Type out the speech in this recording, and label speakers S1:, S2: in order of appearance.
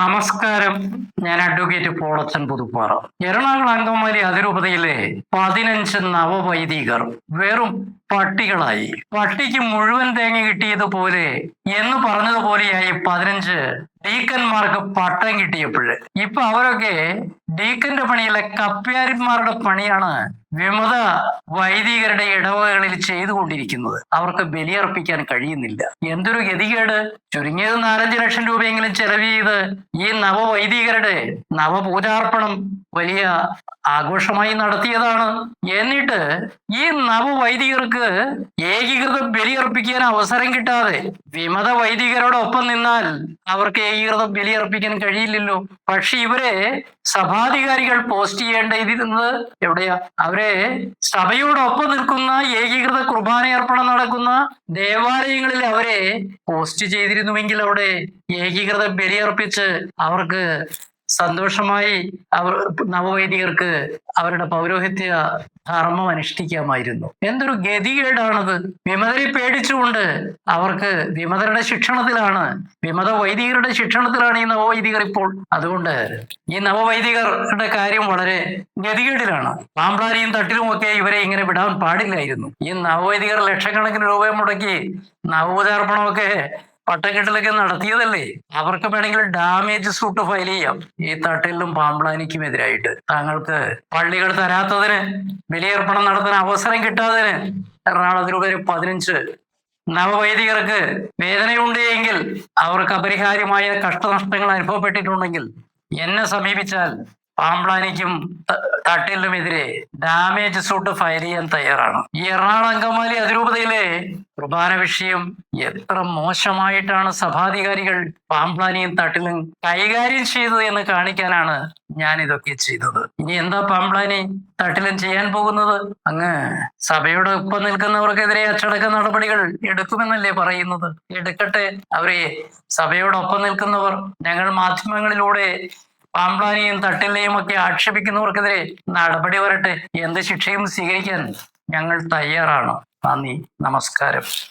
S1: നമസ്കാരം. ഞാൻ അഡ്വക്കേറ്റ് പോളച്ചൻ പുതുപ്പാറ. എറണാകുളം അങ്കമാലി അതിരൂപതയിലെ പതിനഞ്ച് നവവൈദികർ വെറും പട്ടികളായി. പട്ടിക്ക് മുഴുവൻ തേങ്ങ കിട്ടിയതുപോലെ എന്ന് പറഞ്ഞതുപോലെയായി പതിനഞ്ച് ഡീക്കന്മാർക്ക് പട്ടം കിട്ടിയപ്പോഴ്. ഇപ്പൊ അവരൊക്കെ ഡീക്കന്റെ പണിയല്ല കപ്പ്യാരിന്മാരുടെ പണിയാണ് വിമത വൈദികരുടെ ഇടവകകളിൽ ചെയ്തുകൊണ്ടിരിക്കുന്നത്. അവർക്ക് ബലിയർപ്പിക്കാൻ കഴിയുന്നില്ല. എന്തൊരു ഗതികേട്? ചുരുങ്ങിയത് നാലഞ്ച് ലക്ഷം രൂപയെങ്കിലും ചെലവ് ചെയ്ത് ഈ നവവൈദികരുടെ നവപൂജാർപ്പണം വലിയ ആഘോഷമായി നടത്തിയതാണ്. എന്നിട്ട് ഈ നവവൈദികർക്ക് ഏകീകൃതം ബലിയർപ്പിക്കാൻ അവസരം കിട്ടാതെ വിമത വൈദികരോടൊപ്പം നിന്നാൽ അവർക്ക് ഏകീകൃതം ബലിയർപ്പിക്കാൻ കഴിയില്ലല്ലോ. പക്ഷെ ഇവരെ സഭാധികാരികൾ പോസ്റ്റ് ചെയ്യേണ്ടിയിരുന്നത് എവിടെയാ? അവരെ സഭയോടൊപ്പം നിൽക്കുന്ന ഏകീകൃത കുർബാനയർപ്പണം നടക്കുന്ന ദേവാലയങ്ങളിൽ അവരെ പോസ്റ്റ് ചെയ്തിരുന്നുവെങ്കിൽ അവിടെ ഏകീകൃത ബലിയർപ്പിച്ച് അവർക്ക് സന്തോഷമായി അവർ നവവൈദികർക്ക് അവരുടെ പൗരോഹിത്യ ധർമ്മം അനുഷ്ഠിക്കാമായിരുന്നു. എന്തൊരു ഗതികേടാണത്. വിമതരെ പേടിച്ചുകൊണ്ട് അവർക്ക് വിമതരുടെ ശിക്ഷണത്തിലാണ് വിമത വൈദികരുടെ ശിക്ഷണത്തിലാണ് ഈ നവവൈദികർ ഇപ്പോൾ. അതുകൊണ്ട് ഈ നവവൈദികരുടെ കാര്യം വളരെ ഗതികേടിലാണ്. പാമ്പ്ലാരിയും തട്ടിലുമൊക്കെ ഇവരെ ഇങ്ങനെ വിടാൻ പാടില്ലായിരുന്നു. ഈ നവവൈദികർ ലക്ഷക്കണക്കിന് രൂപ മുടക്കി നവോദാർപ്പണമൊക്കെ പട്ടക്കെട്ടിലൊക്കെ നടത്തിയതല്ലേ? അവർക്ക് വേണമെങ്കിൽ ഡാമേജ് സൂട്ട് ഫയൽ ചെയ്യാം. ഈ തട്ടിലും പാമ്പ്ലാനിക്കും എതിരായിട്ട്. താങ്കൾക്ക് പള്ളികൾ തരാത്തതിന് ബലിയർപ്പണം നടത്താൻ അവസരം കിട്ടാത്തതിന് എറണാകുളത്തിൽ ഒരു പതിനഞ്ച് നവവൈദികർക്ക് വേദനയുണ്ട് എങ്കിൽ അവർക്ക് അപരിഹാര്യമായ കഷ്ടനഷ്ടങ്ങൾ അനുഭവപ്പെട്ടിട്ടുണ്ടെങ്കിൽ എന്നെ സമീപിച്ചാൽ പാമ്പ്ലാനിക്കും ത- തട്ടിലിനുമെതിരെ ഡാമേജ് സൂട്ട് ഫയൽ ചെയ്യാൻ തയ്യാറാണ്. ഈ എറണാകുളം അങ്കമാലി അതിരൂപതയിലെ കുർബാന വിഷയം എത്ര മോശമായിട്ടാണ് സഭാധികാരികൾ പാമ്പ്ലാനിയും തട്ടിലും കൈകാര്യം ചെയ്തത് എന്ന് കാണിക്കാനാണ് ഞാൻ ഇതൊക്കെ ചെയ്തത്. ഇനി എന്താ പാമ്പ്ലാനി തട്ടിലും ചെയ്യാൻ പോകുന്നത്? അങ്ങ് സഭയോട് ഒപ്പം നിൽക്കുന്നവർക്കെതിരെ അച്ചടക്ക നടപടികൾ എടുക്കുമെന്നല്ലേ പറയുന്നത്? എടുക്കട്ടെ അവരെ സഭയോടൊപ്പം നിൽക്കുന്നവർ. ഞങ്ങൾ മാധ്യമങ്ങളിലൂടെ പാമ്പ്ലാനിയും തട്ടിലെയും ഒക്കെ ആക്ഷേപിക്കുന്നവർക്കെതിരെ നടപടി വരട്ടെ. എന്ത് ശിക്ഷയും സ്വീകരിക്കാൻ ഞങ്ങൾ തയ്യാറാണ്. നന്ദി. നമസ്കാരം.